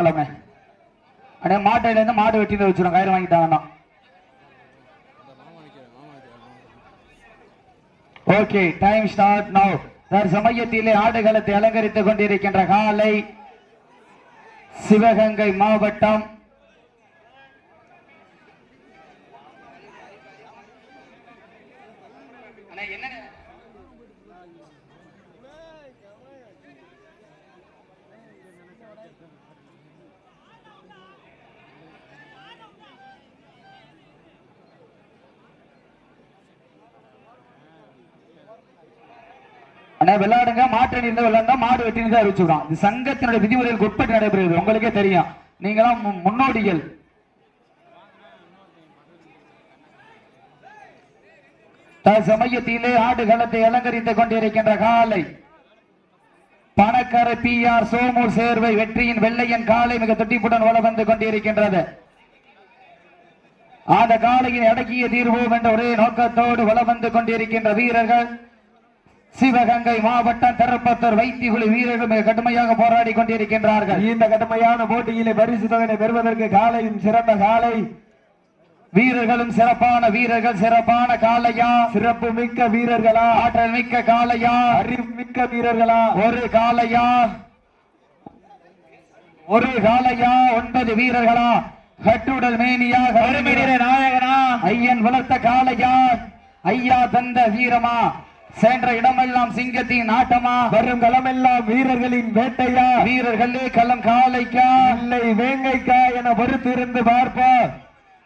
கிழமை அண்ணே மாட்டையிலேருந்து மாடு வெட்டிட்டு வச்சிடும் கயிறு வாங்கிட்டாங்கன்னா. ஓகே டைம் ஸ்டார்ட் நவ் தற்சமயத்திலே ஆடுகளத்தை அலங்கரித்துக் கொண்டிருக்கின்ற காலை சிவகங்கை மாவட்டம் ஆனா விளையாடுங்க மாட்டு நின்று விளையாண்டா மாடு வெட்டினு தான் அறிவிச்சுக்கிறோம் இது சங்கத்தினுடைய விதிமுறைகளுக்கு உட்பட்டு நடைபெறுகிறது. உங்களுக்கே தெரியும். நீங்களாம் முன்னோடிகள். சமயத்திலே ஆடு களத்தை அலங்கரித்துக் கொண்டிருக்கின்ற காலை. பணக்கார பி ஆர் சோமூர் சேர்வை வெற்றியின் வெள்ளையன் காலை மிக துட்டிப்புடன் வள வந்து கொண்டிருக்கின்றது. அந்த காலையின் அடக்கிய தீர்வோம் என்ற ஒரே நோக்கத்தோடு வள வந்து கொண்டிருக்கின்ற வீரர்கள் சிவகங்கை மாவட்டம் திருப்பத்தூர் வைத்திகுழி வீரர்கள் கடுமையாக போராடி கொண்டிருக்கின்றார்கள். இந்த கடுமையான போட்டியிலே பரிசு தொகையை பெறுவதற்கு காலையும் சிறந்த காலை. வீரர்களும் சிறப்பான வீரர்கள் சிறப்பான காளையா சிறப்பு மிக்க வீரர்களா? ஆற்றல் மிக்க காளையா அறிவு மிக்க வீரர்களா? ஒரு காளையா ஒரு காளையா ஒன்பது வீரர்களா? கட்டுடல் மேனியா? கருமிடிற நாயகனா? ஐயன் வளர்த்த காளையா ஐயா தந்த வீரமா? சென்ற இடமெல்லாம் சிங்கத்தின் ஆட்டமா? வரும் களமெல்லாம் வீரர்களின் வேட்டையா? வீரர்களே களம் காளைக்கா இல்லை வேங்கைக்கா என பொறுத்திருந்து பார்ப்போம்.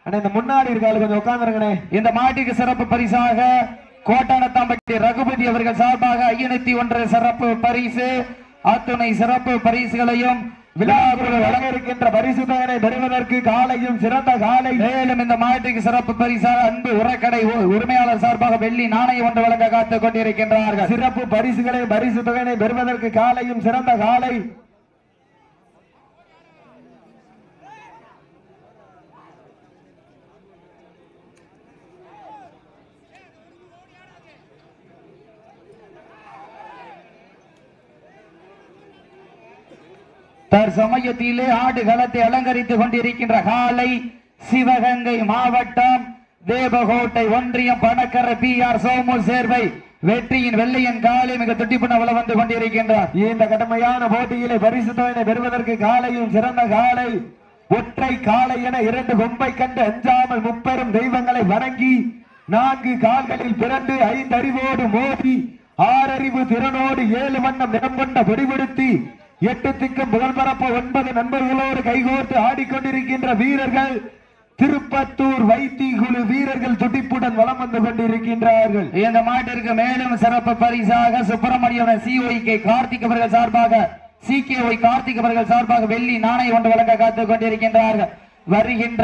அண்ணா இந்த முன்னாடி இருக்காரு கொஞ்சம் உட்காந்துருங்கண்ணே இந்த மாட்டுக்கு சிறப்பு பரிசாக கோட்டானத்தாம்பட்டி ரகுபதி அவர்கள் சார்பாக ஐநூத்தி ஒன்று சிறப்பு பரிசு. அத்துணை சிறப்பு பரிசுகளையும் விழாக்குழு வழங்க இருக்கின்ற பரிசு தொகையை பெறுவதற்கு காலையும் சிறந்த காலை. மேலும் இந்த மாட்டுக்கு சிறப்பு பரிசாக அன்பு உரக்கடை உரிமையாளர் சார்பாக வெள்ளி நாணயம் ஒன்று வழங்க காத்துக் கொண்டிருக்கின்றார்கள். சிறப்பு பரிசுகளை பரிசு பெறுவதற்கு காலையும் சிறந்த காலை. தற்சமயத்திலே ஆடு களத்தை அலங்கரித்துக் கொண்டிருக்கின்ற காலை சிவகங்கை மாவட்டம் தேவகோட்டை ஒன்றியம் பணக்கர பி ஆர் சோமு சேர்வை வெற்றியின் வெள்ளையன் காலை மிக துட்டிப்புண வள வந்து கொண்டிருக்கின்றார். இந்த கடுமையான போட்டியிலே பரிசு தொகையை பெறுவதற்கு காலையும் சிறந்த காலை ஒற்றை காலை என இரண்டு கொம்பை கண்டு அஞ்சாமல் முப்பெரும் தெய்வங்களை வணங்கி நான்கு கால்களில் பிறந்து ஐந்தறிவோடு மோதி ஆறறிவு திறனோடு ஏழு வண்ணம் நிறம் கொண்ட வெடிவெடுத்தி எட்டு திக்கும் புகழ்பரப்ப ஒன்பது நண்பர்களோடு கைகோர்த்து ஆடிக்கொண்டிருக்கின்ற வீரர்கள் திருப்பத்தூர் வைத்தி குழு வீரர்கள் துடிப்புடன் வலம் வந்து கொண்டிருக்கின்றார்கள். இந்த மாட்டிற்கு மேலும் சிறப்பு பரிசாக சுப்பிரமணியம் சிஓஇ கே கார்த்திக் அவர்கள் சார்பாக சி கே ஒய் கார்த்திக் அவர்கள் சார்பாக வெள்ளி நாணயம் ஒன்று வழங்க காத்துக் கொண்டிருக்கின்றார்கள். வருகின்ற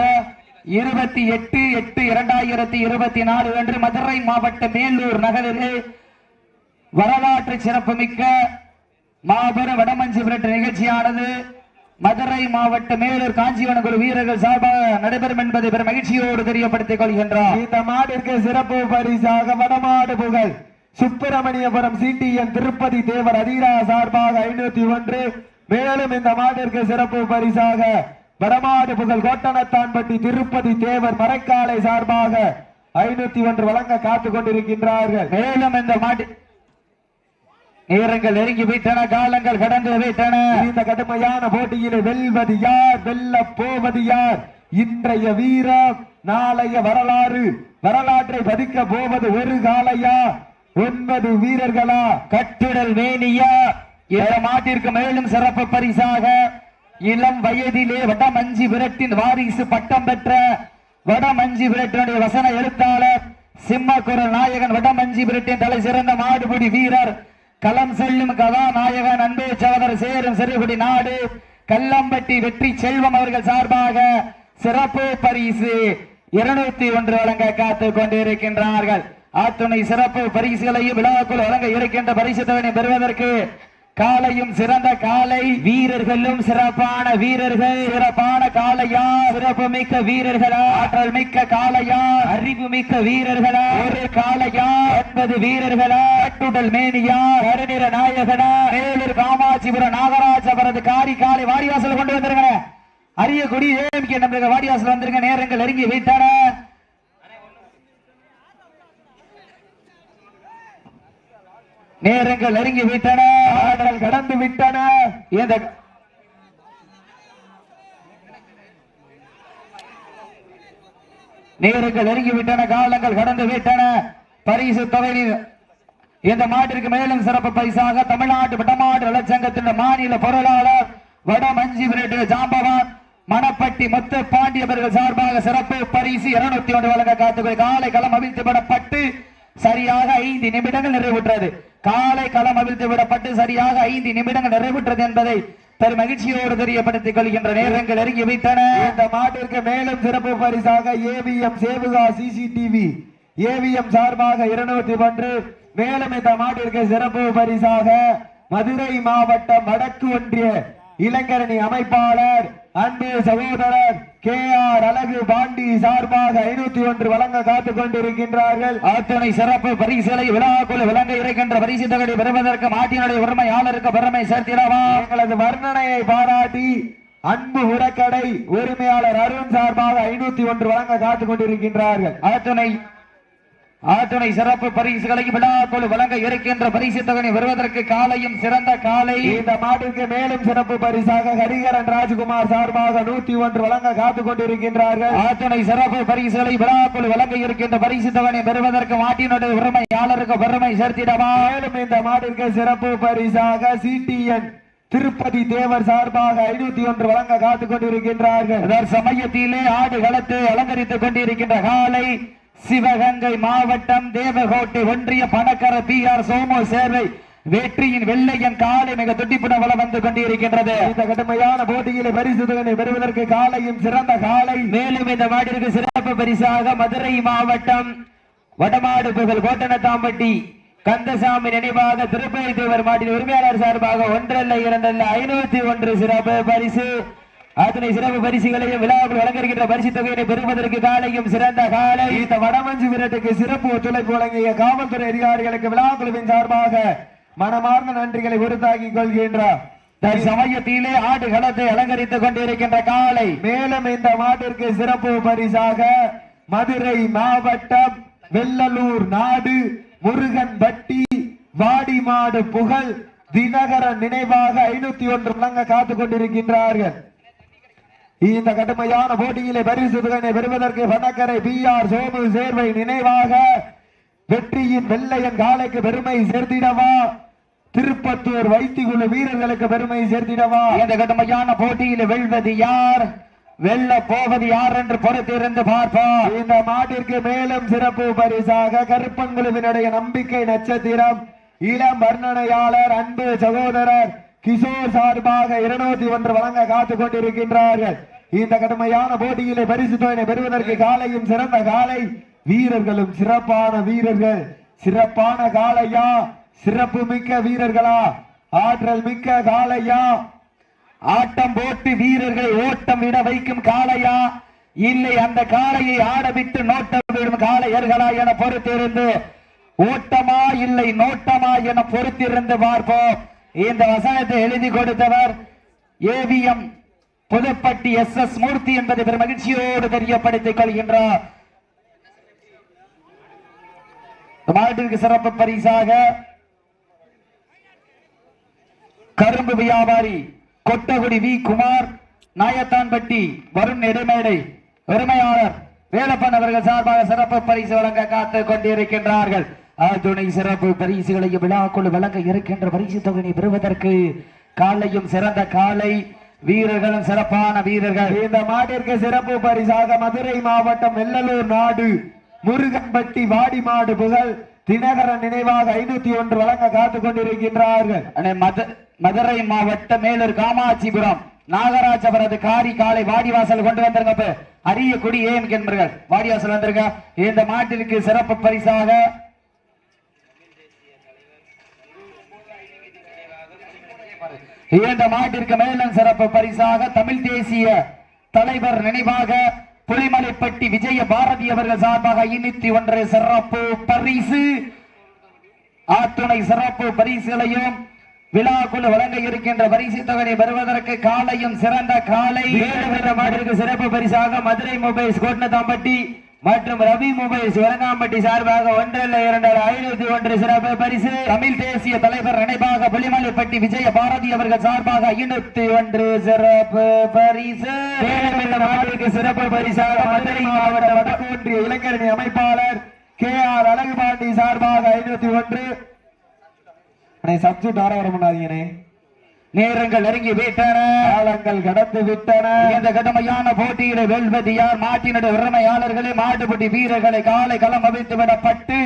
இருபத்தி எட்டு எட்டு இரண்டாயிரத்தி இருபத்தி நாலு அன்று மதுரை மாவட்ட மேலூர் நகரில் வரலாற்று சிறப்புமிக்க மாபெரும் வடமஞ்சி விரட்டு நிகழ்ச்சியானது. மதுரை மாவட்ட மேலூர் காஞ்சிவன குழு வீரர்கள் சார்பாக நடைபெறும் என்பதை பெரும் மகிழ்ச்சியோடு தெரியப்படுத்திக் கொள்கின்றார் இந்த மாடிற்கு சிறப்பு பரிசாக வடமாடு புகழ் சுப்பிரமணியபுரம் சிடிஎன் திருப்பதி தேவர் அதீரா சார்பாக ஐநூத்தி ஒன்று. மேலும் இந்த மாடிற்கு சிறப்பு பரிசாக வடமாடு புகழ் கோட்டனத்தான்பட்டி திருப்பதி தேவர் மறைக்காலை சார்பாக ஐநூத்தி ஒன்று வழங்க காத்துக் கொண்டிருக்கின்றார்கள். மேலும் இந்த மாட்டு நேரங்கள் நெருங்கி விட்டன காலங்கள் கடந்து விட்டன. இந்த கடுமையான போட்டியிலே வெல்வது யார் வெல்ல போவது யார்? இன்றைய வீரம் நாளைய வரலாறு. வரலாற்றை பதிக்க போவது ஒரு காலையா ஒன்பது வீரர்களா? கட்டிடல் வேணியா இந்த மாட்டிற்கு மேலும் சிறப்பு பரிசாக இளம் வயதிலே வடமஞ்சி விரட்டின் வாரிசு பட்டம் பெற்ற வடமஞ்சி விரட்டினுடைய வசன எழுத்தாளர் சிம்மக்குரல் நாயகன் வடமஞ்சி விரட்டின் தலை சிறந்த மாடுபிடி வீரர் களம் செல்லும் கதாநாயகன் அன்பே சகோதரர் சேரும் சிறுகுடி நாடு. கல்லம்பட்டி வெற்றி செல்வம் அவர்கள் சார்பாக சிறப்பு பரிசு இருநூத்தி ஒன்று வழங்க காத்து கொண்டிருக்கின்றார்கள். அத்துணை சிறப்பு பரிசுகளையும் விழாக்குள் வழங்க இருக்கின்ற பரிசு தொகையை பெறுவதற்கு காலையும் சிறந்த காலை வீரர்களும் சிறப்பான வீரர்கள். சிறப்பான காளையா சிறப்பு மிக்க வீரர்களா. ஆற்றல் மிக்க காளையா அறிவு மிக்க வீரர்களா. ஒரு காளையா ஒன்பது வீரர்களா. கட்டுடல் மேனியா கருநிற நாயகனா. மேலூர் காமாட்சிபுரம் அவரது காரி காலை வாடிவாசல் கொண்டு வந்துருங்க அரிய கொடி ஏஎம்கே நம்மளுக்கு வாடிவாசல் வந்துருங்க நேரங்கள் நெருங்கி விட்டன. நேரங்கள் நெருங்கி விட்டன. ஆடல் கடந்து விட்டன. இந்த நேரங்கள் நெருங்கி விட்டன. காலங்கள் கடந்து விட்டன. பரிசு தொகை இந்த மாட்டிற்கு மேலும் சிறப்பு பரிசாக தமிழ்நாட்டு வடமாடு நலச்சங்கத்தின் மாநில பொருளாளர் வட மஞ்சி ஜாம்பவான் மணப்பட்டி முத்து பாண்டியவர்கள் சார்பாக சிறப்பு பரிசு இருநூத்தி ஒன்று வழங்க காத்துக்கொள். காலை களம் அவிழ்த்து விடப்பட்டு சரியாக ஐந்து நிமிடங்கள் நிறைவுற்றது. காலை களம் அவிழ்த்து விடப்பட்டு சரியாக ஐந்து நிமிடங்கள் நிறைவுற்றது என்பதை பெரும் மகிழ்ச்சியோடு தெரியப்படுத்திக் கொள்கின்ற நேரங்கள் நெருங்கி வைத்தன இந்த மாட்டிற்கு மேலும் சிறப்பு பரிசாக ஏவிஎம் சேவுகா சிசிடிவி ஏவிஎம் சார்பாக இருநூத்தி ஒன்று. மேலும் இந்த மாட்டிற்கு சிறப்பு பரிசாக மதுரை மாவட்டம் வடக்கு ஒன்றிய இளைஞரணி அமைப்பாளர் அன்பு சகோதரர் கே ஆர் அழகு பாண்டி சார்பாக ஐநூத்தி ஒன்று வழங்க காத்துக் கொண்டிருக்கின்றார்கள். அத்துணை சிறப்பு பரிசுகளை விழாக்குள் விளங்க இருக்கின்ற பரிசு தொகை பெறுவதற்கு மாட்டினுடைய உரிமையாளருக்கு பெருமை சேர்த்திடவா? எங்களது வர்ணனையை பாராட்டி அன்பு உரக்கடை உரிமையாளர் அருண் சார்பாக ஐநூத்தி ஒன்று வழங்க காத்துக் கொண்டிருக்கின்றார்கள். அத்துணை அத்துணை சிறப்பு பரிசுகளை விழாக்குள் வழங்க இருக்கின்ற பரிசு தொகை பெறுவதற்கு காலையும் சிறந்த காலை. இந்த மாட்டிற்கு மேலும் சிறப்பு பரிசாக ஹரிகரன் ராஜ்குமார் சார்பாக நூத்தி ஒன்று வழங்க காத்துக் கொண்டிருக்கின்றார்கள். அத்துணை சிறப்பு பரிசுகளை விழாக்குள் வழங்க இருக்கின்ற பரிசு தொகை பெறுவதற்கு மாட்டினுடைய உரிமையாளருக்கு பெருமை சேர்த்திடவா? மேலும் இந்த மாட்டிற்கு சிறப்பு பரிசாக சிடிஎன் திருப்பதி தேவர் சார்பாக ஐநூத்தி ஒன்று வழங்க காத்துக் கொண்டிருக்கின்றார்கள். சமயத்திலே ஆடு களத்தை அலங்கரித்துக் கொண்டிருக்கின்ற காலை சிவகங்கை மாவட்டம் தேவகோட்டை ஒன்றிய பணக்கர பி ஆர் சோமு சேர்வை வெற்றியின் வெள்ளையன் காலை மிக துட்டிப்புட வளம் வந்து கொண்டிருக்கின்றது. இந்த கடுமையான போட்டியிலே பரிசு தொகை பெறுவதற்கு காலையும் சிறந்த காலை. மேலும் இந்த மாட்டிற்கு சிறப்பு பரிசாக மதுரை மாவட்டம் வடமாடு புகழ் கோட்டனத்தாம்பட்டி கந்தசாமி நினைவாக திருப்பதி தேவர் மாட்டின் உரிமையாளர் சார்பாக ஒன்றல்ல இரண்டல்ல ஐநூத்தி ஒன்று சிறப்பு பரிசு. அத்தனை சிறப்பு பரிசுகளையும் விழாவில் வழங்கியிருக்கின்ற பரிசு தொகையினை பெறுவதற்கு காலையும் சிறந்த காலை. இந்த வடமஞ்சு வீரட்டுக்கு சிறப்பு ஒத்துழைப்பு வழங்கிய காவல்துறை அதிகாரிகளுக்கு விழா குழுவின் சார்பாக மனமார்ந்த நன்றிகளை உறுத்தாக்கிக் கொள்கின்றார் சமயத்திலே ஆடு களத்தை அலங்கரித்துக் கொண்டிருக்கின்ற காலை. மேலும் இந்த மாட்டிற்கு சிறப்பு பரிசாக மதுரை மாவட்டம் வெள்ளலூர் நாடு முருகன் பட்டி வாடிமாடு புகழ் தினகரன் நினைவாக ஐநூத்தி ஒன்று வழங்க காத்துக் கொண்டிருக்கின்றார்கள். இந்த கடுமையான போட்டியிலே பரிசு பெறுவதற்கு வடக்கரை பி ஆர் சோமு சேர்வை நினைவாக. வெற்றியின் வெள்ளையன் காலைக்கு பெருமை சேர்த்திடவா? திருப்பத்தூர் வைத்திகுழு வீரர்களுக்கு பெருமை சேர்த்திடவா? இந்த கடுமையான போட்டியில் வெல்வது யார்? வெல்ல போவது யார் என்று பொறுத்திருந்து பார்ப்போம். இந்த மாட்டிற்கு மேலும் சிறப்பு பரிசாக கருப்பங்குழுவினுடைய நம்பிக்கை நட்சத்திரம். இளம் வர்ணனையாளர் அன்பு சகோதரர் கிஷோர் சார்பாக இருநூத்தி ஒன்று வழங்க காத்துக் கொண்டிருக்கின்றார்கள். இந்த கடுமையான போட்டியிலே பரிசு தொகையினை பெறுவதற்கு காலையும் சிறந்த காலை. வீரர்களும் சிறப்பான வீரர்கள். சிறப்பான காலையா? சிறப்பு மிக்க வீரர்களா? ஆற்றல் மிக்க காலையா? ஆட்டம் போட்டு வீரர்களை ஓட்டம் விட வைக்கும் காளையா இல்லை அந்த காளையை ஆடவிட்டு நோட்டம் விடும் காளையர்களா என பொறுத்திருந்து ஓட்டமா இல்லை நோட்டமா என பொறுத்திருந்து பார்ப்போம். இந்த வசனத்தை எழுதி கொடுத்தவர் AVM Pudupatti S S Murthy என்பதை பெரும் மகிழ்ச்சியோடு தெரியப்படுத்திக் கொள்கின்றார். மாவட்டத்திற்கு சிறப்பு பரிசாக கரும்பு வியாபாரி கொட்டகுடி வி குமார் நாயத்தான்பட்டி வருண் இடைமேடை உரிமையாளர் வேலப்பன் அவர்கள் சார்பாக சிறப்பு பரிசு வழங்க காத்துக் கொண்டிருக்கின்றார்கள். துணை சிறப்பு பரிசுகளையும் விழாக்குழு வழங்க இருக்கின்ற பரிசு தொகையை பெறுவதற்கு காலையும் சிறந்த காலை வீரர்களும் சிறப்பான வீரர்கள். இந்த மாட்டிற்கு சிறப்பு பரிசாக மதுரை மாவட்டம் வெள்ளலூர் நாடு முருகன்பட்டி வாடிமாடு புகழ் தினகரன் நினைவாக ஐநூத்தி ஒன்று வழங்க காத்துக் கொண்டிருக்கின்றார்கள். மதுரை மாவட்டம் மேலூர் காமாட்சிபுரம் நாகராஜபுரத்து காரி காலை வாடிவாசல் கொண்டு வந்திருங்க. அரிய குடி ஏன் என்பர்கள் வாடிவாசல் வந்திருக்க இந்த மாட்டிற்கு சிறப்பு பரிசாக இந்த மாட்டிற்கு மேலும் சிறப்பு பரிசாக தமிழ் தேசிய தலைவர் நினைவாக புலிமலைப்பட்டி விஜய பாரதி அவர்கள் சார்பாக ஐநூத்தி ஒன்று சிறப்பு பரிசு. ஆத்துணை சிறப்பு பரிசுகளையும் விழாக்குழு வழங்க இருக்கின்ற பரிசு தொகையை பெறுவதற்கு காலையும் சிறந்த காலை. ஏழு மாட்டிற்கு சிறப்பு பரிசாக மதுரை மொபைல்ஸ் கோட்டனத்தாம்பட்டி மற்றும் ரவி மொபைல் சிவரங்காம்பட்டி சார்பாக ஒன்றல்ல இரண்டரை ஐநூத்தி ஒன்று சிறப்பு பரிசு. தமிழ் தேசிய தலைவர் நினைவாக புலிமலைப்பட்டி விஜய பாரதி அவர்கள் சார்பாக ஐநூத்தி ஒன்று சிறப்பு பரிசு. சிறப்பு பரிசாக மதுரை மாவட்ட வடக்கு ஒன்றிய இளைஞரணி அமைப்பாளர் கே ஆர் அழகுபாண்டி சார்பாக ஐநூத்தி ஒன்று. சப்ஜெக்ட் ஆர வர பண்ணாதீங்கண்ணே. நேரங்கள் நெருங்கி விட்டன. காலங்கள் கடந்து விட்டன. இந்த கடுமையான போட்டியில வெல்வது யார்? மாட்டினுடைய உரிமையாளர்களே மாட்டுப்பட்டி வீரர்களை காலை களம் அவிழ்த்து விடப்பட்டு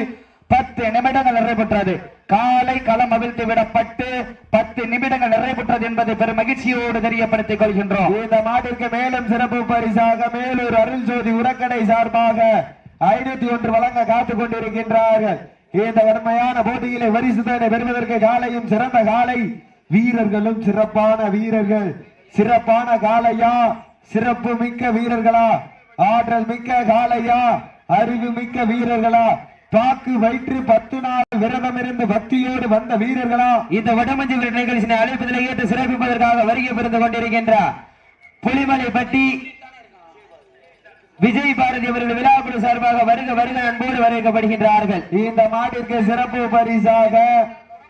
பத்து நிமிடங்கள் நிறைவுற்றது. காலை களம் அவிழ்த்து விடப்பட்டு பத்து நிமிடங்கள் நிறைவுற்றது என்பதை பெரும் மகிழ்ச்சியோடு தெரியப்படுத்திக் கொள்கின்றோம். இந்த மாட்டிற்கு மேலும் சிறப்பு பரிசாக மேலூர் அருள் ஜோதி உரக்கடை சார்பாக ஐநூத்தி ஒன்று வழங்க காத்துக் கொண்டிருக்கின்றார்கள். இந்த கடுமையான போட்டியிலே வரிசுதனை பெறுவதற்கு காலையும் சிறந்த காலை வீரர்களும் சிறப்பான வீரர்கள். சிறப்பான காலையா சிறப்பு மிக்க வீரர்களா. ஆற்றல் மிக்க காலையா அறிவு மிக்க வீரர்களா. பாக்கு வயிற்று பத்து நாள் விரதம் இருந்து பக்தியோடு வந்த வீரர்களா. இந்த வடமஞ்சி நிகழ்ச்சியை அழைப்பதில் ஏற்று சிறப்பிப்பதற்காக வருகை புரிந்து கொண்டிருக்கின்றார் புலிமலைப்பட்டி விஜய் பாரதி அவர்கள் விழாக்குழு சார்பாக வருக வருக அன்போடு வரவேற்கப்படுகின்றார்கள். இந்த மாட்டிற்கு சிறப்பு பரிசாக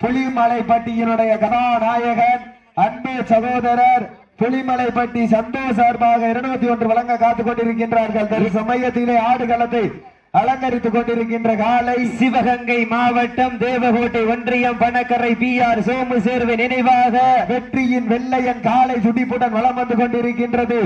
புலிமலைப்பட்டியினுடைய கதாநாயகன் அன்பு சகோதரர் புலிமலைப்பட்டி சந்தோஷ் சார்பாக இருநூத்தி ஒன்று வழங்க காத்துக் கொண்டிருக்கின்றார்கள். தரு சமயத்திலே ஆடுகளத்தை அலங்கரித்துக் கொண்டிருக்கின்ற காலை சிவகங்கை மாவட்டம் தேவகோட்டை ஒன்றியம் பணக்கரை பி ஆர் சோமு சேர்வை நினைவாக வெற்றியின் வெள்ளையன் காலை துடிப்புடன் வலம் வந்து கொண்டிருக்கின்றது.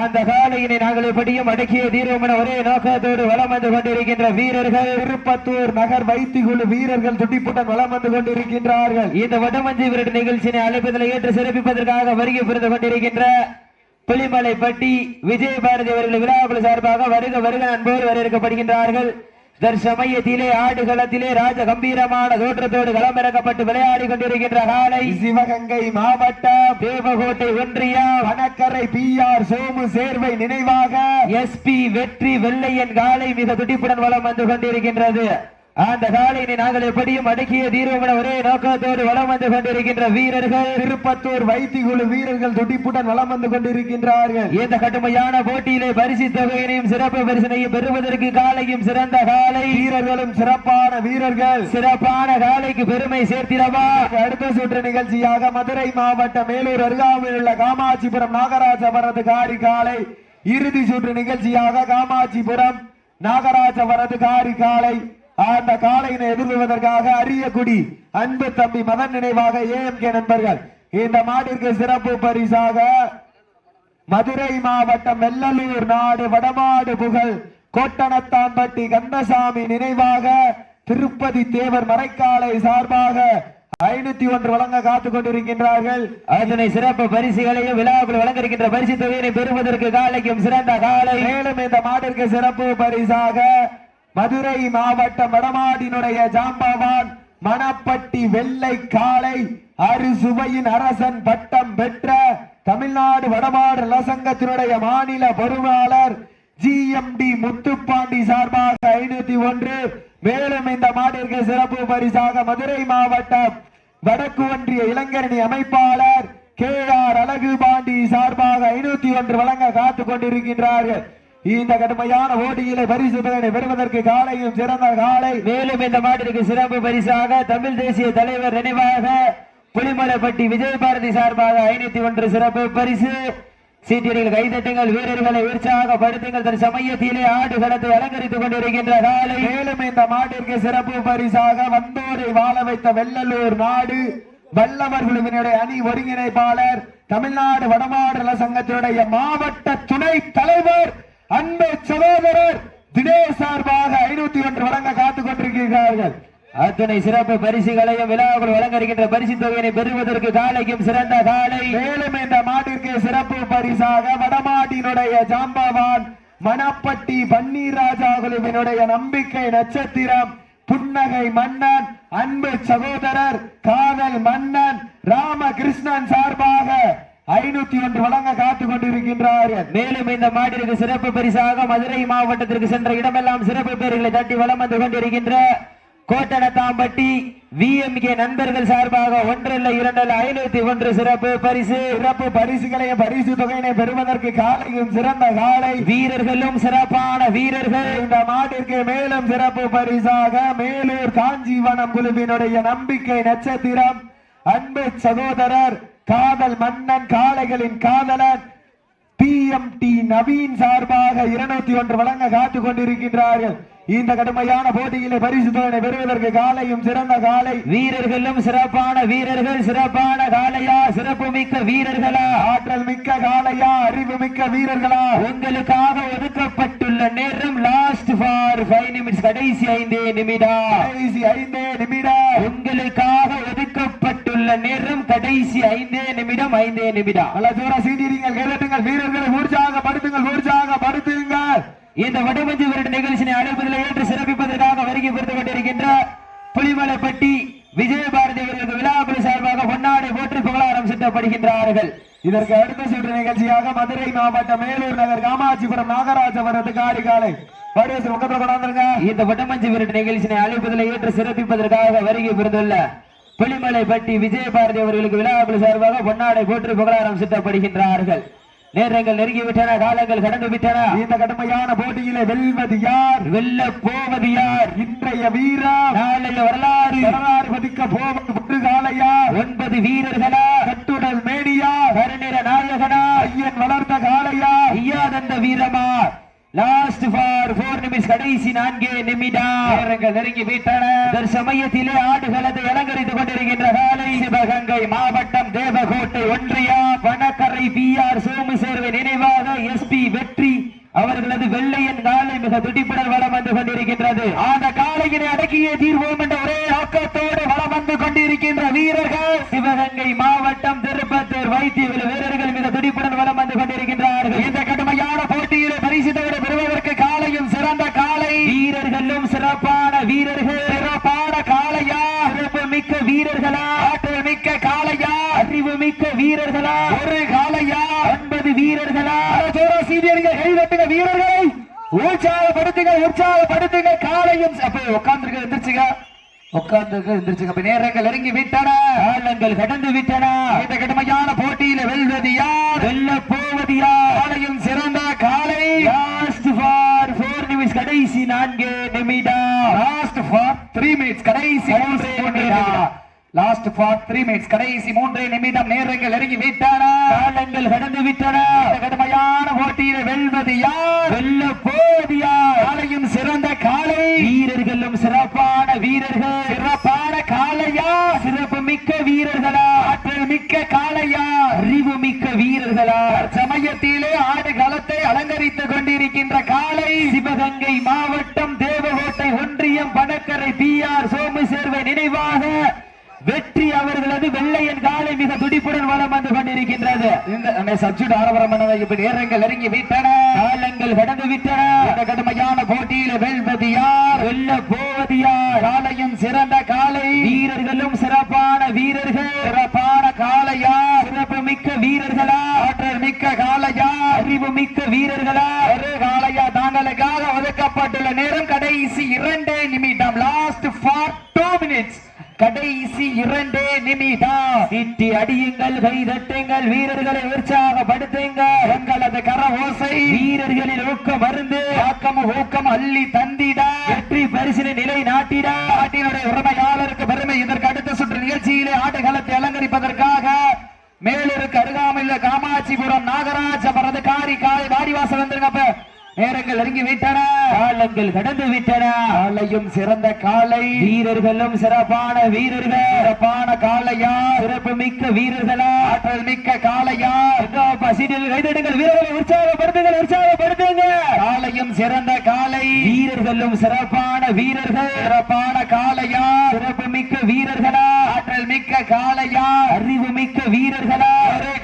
அந்த காலையினை நாங்கள் எப்படியும் அடக்கிய தீர்வோம் என ஒரே நோக்கத்தோடு வலம் வந்து கொண்டிருக்கின்ற வீரர்கள். திருப்பத்தூர் நகர் வைத்திகுழு வீரர்கள் துடிப்புடன் வலம் வந்து கொண்டிருக்கின்றார்கள். இந்த வடமஞ்சி விரட்டு நிகழ்ச்சியினை அழைப்பதில் ஏற்று சிறப்பிப்பதற்காக வருகை புரிந்து கொண்டிருக்கின்ற புலிமலைப்பட்டி விஜய் பாரதி அவர்கள் விழாக்குழு சார்பாக வருக வருக அன்போடு வரவேற்கப்படுகின்றார்கள். தற்சமயத்திலே ஆடுகளத்திலே ராஜ கம்பீரமான தோற்றத்தோடு களமிறக்கப்பட்டு விளையாடி கொண்டிருக்கின்ற காலை சிவகங்கை மாவட்டம் தேவகோட்டை ஒன்றியம். வனக்கரை பி ஆர் சோமு சேர்வை நினைவாக எஸ்பி வெற்றி வெள்ளையன் காலை மிக துடிப்புடன் வலம் வந்து கொண்டிருக்கின்றது. அந்த காலையினை நாங்கள் எப்படியும் அடக்கிய தீர்வம் என ஒரே நோக்கத்தோடு வலம் வந்து கொண்டிருக்கின்ற வீரர்கள் திருப்பத்தூர் வைத்திகுழு வீரர்கள் துடிப்புடன் வளம் வந்து கொண்டிருக்கின்றார்கள். இந்த கடுமையான போட்டியிலே பரிசு தொகையினையும் சிறப்பு பரிசனையும் பெறுவதற்கு காலையும் சிறந்த காலை. வீரர்களும் சிறப்பான வீரர்கள். சிறப்பான காலைக்கு பெருமை சேர்த்திடவா? அடுத்த சுற்று நிகழ்ச்சியாக மதுரை மாவட்டம் மேலூர் அருகாமையில் உள்ள காமாட்சிபுரம் நாகராஜபுரத்து காரி காலை. இறுதி சுற்று நிகழ்ச்சியாக காமாட்சிபுரம் நாகராஜபுரத்து காரி காலை. அந்த காலையினை எதிர்கொள்வதற்காக அரியக்குடி அன்பு தம்பி மதன் நினைவாக ஏஎம்கே நண்பர்கள். இந்த மாட்டிற்கு சிறப்பு பரிசாக மதுரை மாவட்டம் வெள்ளலூர் நாடு வடமாடு புகழ் கோட்டணத்தான்பட்டி கந்தசாமி நினைவாக திருப்பதி தேவர் மறைக்காலை சார்பாக ஐநூத்தி ஒன்று வழங்க காத்துக் கொண்டிருக்கின்றார்கள். அதனை சிறப்பு பரிசுகளையும் விழாவில் வழங்க இருக்கின்ற பரிசு தொகையினை பெறுவதற்கு காலைக்கும் சிறந்த காலை. மேலும் இந்த மாட்டிற்கு சிறப்பு பரிசாக மதுரை மாவட்டம் வடமாடினுடைய ஜாம்பவான் மணப்பட்டி வெள்ளை காளை அறுசுவையின் அரசன் பட்டம் பெற்ற தமிழ்நாடு வடமாடு நலசங்கத்தினுடைய மாநில பொருவாளர் ஜி எம் டி முத்துப்பாண்டி சார்பாக ஐநூத்தி ஒன்று. மேலும் இந்த மாட்டிற்கு சிறப்பு பரிசாக மதுரை மாவட்டம் வடக்கு ஒன்றிய இளைஞரணி அமைப்பாளர் கே ஆர் அழகு பாண்டி சார்பாக ஐநூத்தி ஒன்று வழங்க காத்துக் கொண்டிருக்கின்றார்கள். இந்த கடுமையான போட்டியிலே பரிசு தொகையை பெறுவதற்கு காலையும் சிறந்த காலை. மேலும் இந்த மாட்டிற்கு சிறப்பு பரிசாக தமிழ் தேசிய தலைவர் நினைவாக புலிமலைப்பட்டி விஜய் பாரதி சார்பாக ஐநூத்தி ஒன்று சிறப்பு பரிசு. சீட்டியர்கள் கைதட்டுங்கள் வீரர்களை உற்சாகப்படுத்துங்கள். தன் சமயத்திலே ஆடுகளத்தை அலங்கரித்துக் கொண்டிருக்கின்ற காலை. மேலும் இந்த மாட்டிற்கு சிறப்பு பரிசாக வந்தோரை வாழ வைத்த வெள்ளலூர் நாடு வல்லவர் குழுவினுடைய அணி ஒருங்கிணைப்பாளர் தமிழ்நாடு வடமாடு நல சங்கத்தினுடைய மாவட்ட துணை தலைவர் அன்பு சகோதரர் திடீர் சார்பாக ஐநூத்தி ஒன்று வழங்க காத்துக் கொண்டிருக்கிறார்கள். அத்தனை சிறப்பு பரிசுகளையும் விழாவில் வழங்க இருக்கின்ற பரிசு தொகையினை பெறுவதற்கு காலைக்கும் சிறந்த காலை. மேலும் இந்த மாட்டிற்கு சிறப்பு பரிசாக வடமாட்டினுடைய ஜாம்பவான் மணப்பட்டி பன்னீர் ராஜா குழுவினுடைய நம்பிக்கை நட்சத்திரம் புன்னகை மன்னன் அன்பு சகோதரர் காதல் மன்னன் ராமகிருஷ்ணன் சார்பாக ஐநூத்தி ஒன்று வழங்க காத்துக் கொண்டிருக்கின்றார். மேலும் இந்த மாட்டிற்கு சிறப்பு பரிசாக மதுரை மாவட்டத்திற்கு சென்ற இடமெல்லாம் சிறப்பு பேர்களை தட்டி வலம் வந்து கொண்டிருக்கின்ற கோட்டனத்தாம்பட்டி விஎம்கே நண்பர்கள் சார்பாக ஒன்றல்ல இரண்டல்ல ஐநூத்தி ஒன்று சிறப்பு பரிசு. சிறப்பு பரிசுகளையும் பரிசு தொகையினை பெறுவதற்கு காலையும் சிறந்த காலை. வீரர்களும் சிறப்பான வீரர்கள். இந்த மாட்டிற்கு மேலும் சிறப்பு பரிசாக மேலூர் காஞ்சிவனம் குழுவினுடைய நம்பிக்கை நட்சத்திரம். அன்பு சகோதரர் காதல் மன்னன் காளைகளின் காதலன் டி நவீன் சார்பாக இருநூத்தி ஒன்று வழங்க காத்துக் கொண்டிருக்கின்றார்கள். இந்த கடுமையான போட்டியிலே பரிசு பெறுவதற்கு காலையும் சிறந்த காலை. வீரர்களும் சிறப்பான வீரர்கள் சிறப்பான காளையா சிறப்பு மிக்க வீரர்களா? ஆற்றல் மிக்க காளையா அறிவு மிக்க வீரர்களா? உங்களுக்காக ஒதுக்கப்பட்டுள்ள நேரம் லாஸ்ட் ஃபார் ஃபைவ் நிமிட்ஸ் கடைசி ஐந்தே நிமிடம். கடைசி ஐந்தே நிமிடம். உங்களுக்காக ஒதுக்கப்பட்டுள்ள நேரம் கடைசி ஐந்தே நிமிடம் ஐந்தே நிமிடம். நல்ல ஜோரா கேட்டுங்கள் வீரர்களை உற்சாகப்படுத்துங்கள் உற்சாகப்படுத்துங்கள் இந்த வடமஞ்சு வருட நிகழ்ச்சியை அழைப்பதில் ஏற்று சிறப்பிப்பதற்காக வருகை புரிந்து கொண்டிருக்கின்ற புலிமலைப்பட்டி விஜயபாரதி அவர்களுக்கு விழாக்குழு சார்பாக பொன்னாடை போற்றி புகழாரம் சுட்டப்படுகின்றார்கள். இதற்கு அடுத்த சுற்று நிகழ்ச்சியாக மதுரை மாவட்டம் மேலூர் நகர் காமாட்சிபுரம் நாகராஜ வரது காரிகாலை பரிசு முகத்துல கொண்டாந்துருங்க. இந்த வடமஞ்சு விரட்டு நிகழ்ச்சியை அழைப்பதில் ஏற்று சிறப்பிப்பதற்காக வருகை பெறுந்துள்ள புலிமலைப்பட்டி விஜயபாரதி அவர்களுக்கு விழாக்குழு சார்பாக பொன்னாடை போற்றி புகழாரம் சுட்டப்படுகின்றார்கள். நேரங்கள் நெருங்கிவிட்டன காலங்கள் கடந்து விட்டன. இந்த கடுமையான போட்டியிலே வெல்வது யார்? வெல்ல போவது யார்? இன்றைய வீரம் நாளைய வரலாறு. வரலாறு பதிக்க போவது புற்று காலையா? ஒன்பது வீரர்களா? கட்டுடல் மேடியா கருநிற நாயகனா? ஐயன் வளர்த்த காலையா? ஐயாதந்த வீரமா? லாஸ்ட் கடைசி நான்கே நிமிடம். நேரங்கள் நெருங்கி விட்டன. சமயத்திலே ஆடுகளத்தை அலங்கரித்துக் கொண்டிருக்கின்ற காலை சிவகங்கை மாவட்டம் தேவகோட்டை ஒன்றியா வனக்கரை பி ஆர் சோமசேர்வை நினைவாக எஸ்பி வெற்றி அவர்களது வெள்ளையன் காலை மிக துடிப்புடன் வளம் வந்து கொண்டிருக்கின்றது. அந்த காலையினை அடக்கியே தீர்வோம் என்ற ஒரே நோக்கத்தோடு வளம் வந்து கொண்டிருக்கின்ற வீரர்கள் சிவகங்கை மாவட்டம் திருப்பத்தூர் வைத்திய வீரர்கள் மிக துடிப்புடன் வளம் வந்து கொண்டிருக்கின்றார்கள். இந்த கடுமையான போட்டியிலே பரிசு தவிர பெறுவதற்கு காலையும் சிறந்த காலை வீரர்களும் சிறப்பான வீரர்கள். சிறப்பான காளையா. சிறப்பு மிக்க வீரர்களா. ஆற்றல் மிக்க காளையா. அறிவு மிக்க வீரர்களா. ஒரு காளையா. ஒன்பது வீரர்களா. சீனியர்கள் கைதட்டுங்க வீரர்களை. உற்சாகப்படுத்துங்க உற்சாகப்படுத்துங்க அப்ப உட்கார்ந்துருக்க எந்திரிச்சுங்க. உட்கார்ந்து எந்திரிச்சுங்க. நேரங்கள் இறங்கி விட்டன. காலங்கள் கடந்து விட்டன. இந்த கடுமையான போட்டியில வெல்வது யார்? வெல்ல போவது யார்? காலையும் சிறந்த காலை லாஸ்ட் ஃபார் போர் நிமிஷம் கடைசி நான்கு நிமிடம். லாஸ்ட் ஃபார் த்ரீ மினிட்ஸ் கடைசி மூன்றே நிமிடம். லாஸ்ட் ஃபார் த்ரீ மினிட்ஸ் கடைசி மூன்றே நிமிடம். நேரங்கள் இறங்கி விட்டன. காலங்கள் கடந்து விட்டன. கடுமையான போட்டியில வெல்வது யார்? வெல்ல யார் காலையும் சிறந்த காலை. வீரர்களும் சிறப்பான வீரர்கள். சிறப்பான காளையா சிறப்பு மிக்க வீரர்களா? ஆற்றல் மிக்க காளையா அறிவு மிக்க வீரர்களா? சமயத்திலே ஆடு அலங்கரித்துக் கொண்டிருக்கின்ற காலை சிவகங்கை மாவட்டம் தேவகோட்டை ஒன்றியம் பணக்கரை பி ஆர் சோமசேர்வை நினைவாக வெற்றி அவர்களது வெள்ளையன் காலை மிக துடிப்புடன் வளம் வந்து கொண்டிருக்கின்றது. இந்த ஆரம்பரம் பண்ணதை இப்படி நேரங்கள் நெருங்கி விட்டன. காலங்கள் கடந்து விட்டன. இந்த கடுமையான போட்டியில வெல்வது யார் வெல்ல போவது யார் காலையும் சிறந்த காலை. வீரர்களும் சிறப்பான வீரர்கள். சிறப்பான காளையா சிறப்பு மிக்க வீரர்களா. ஆற்றல் மிக்க காளையா அறிவுமிக்க வீரர்களா? ஒரு காளையா தாங்களுக்காக ஒதுக்கப்பட்டுள்ள நேரம் கடைசி இரண்டே நிமிடம். லாஸ்ட் ஃபார் டூ மினிட்ஸ் கடைசி இரண்டே நிமிடம். திட்டி அடியுங்கள் கை தட்டுங்கள் வீரர்களை உற்சாகப்படுத்துங்க எங்களது கர ஓசை வீரர்களின் ஊக்கம் மருந்து ஆக்கம் ஊக்கம் அள்ளி தந்திட. வெற்றி பரிசினை நிலை நாட்டிட நாட்டினுடைய உரிமையாளருக்கு பெருமை. இதற்கு அடுத்த சுற்று நிகழ்ச்சியிலே ஆடுகளத்தை அலங்கரிப்பதற்காக மேலூருக்கு காமாட்சிபுரம் நாகராஜ பரது காரி காய் வந்திருங்க வந்துருங்கப்ப நேரங்கள் நெருங்கி விட்டன. காலங்கள் கடந்து விட்டன. காலையும் சிறந்த காலை. வீரர்களும் சிறப்பான வீரர்கள். சிறப்பான காளையா சிறப்பு மிக்க வீரர்களா? ஆற்றல் மிக்க காளையா பசிடில் கைதடுங்கள். வீரர்களை உற்சாகப்படுத்துங்கள் உற்சாகப்படுத்துங்க. காலையும் சிறந்த காலை. வீரர்களும் சிறப்பான வீரர்கள். சிறப்பான காளையா சிறப்பு மிக்க வீரர்களா? ஆற்றல் மிக்க காளையா அறிவு மிக்க வீரர்களா?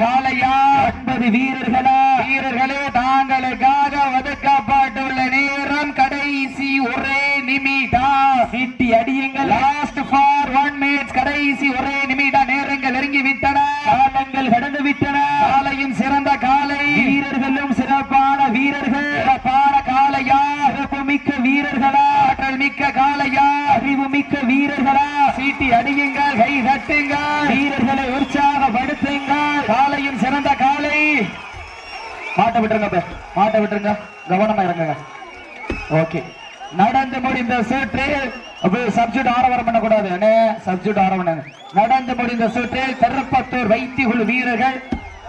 காளையா ஒன்பது வீரர்களா? வீரர்களே தாங்களுக்காக காப்பாட்டுள்ள நேரம் கடைசி ஒரே நிமிடா சிட்டி அடியுங்கள். லாஸ்ட் ஃபார் ஒன் மினிட்ஸ் கடைசி ஒரே நிமிடம். நேரங்கள் நெருங்கி விட்டன காலங்கள் கடந்து விட்டன காலையும் சிறந்த காலை. வீரர்களும் சிறப்பான வீரர்கள். சிறப்பான காலையா? சிறப்பு மிக்க வீரர்களா? ஆற்றல் மிக்க காலையா? அறிவு மிக்க வீரர்களா? சீட்டி அடியுங்கள் கை தட்டுங்கள். வீரர்களை உற்சாகப்படுத்துங்கள். காலையும் சிறந்த காலை. மாட்ட விட்டுருங்க மாட்ட விட்டுருங்க. கவனமா இறங்குங்க ஓகே நடந்து முடிந்த சுற்றில் சப்ஜெக்ட் ஆரவாரம் பண்ணக்கூடாது. அண்ணே சப்ஜெக்ட் ஆரவாரம் நடந்து முடிந்த சுற்றில் திருப்பத்தூர் வைத்திகுழு வீரர்கள்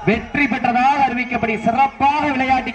வெற்றி பெற்றதாக அறிவிக்கப்படி சிறப்பாக விளையாட்டி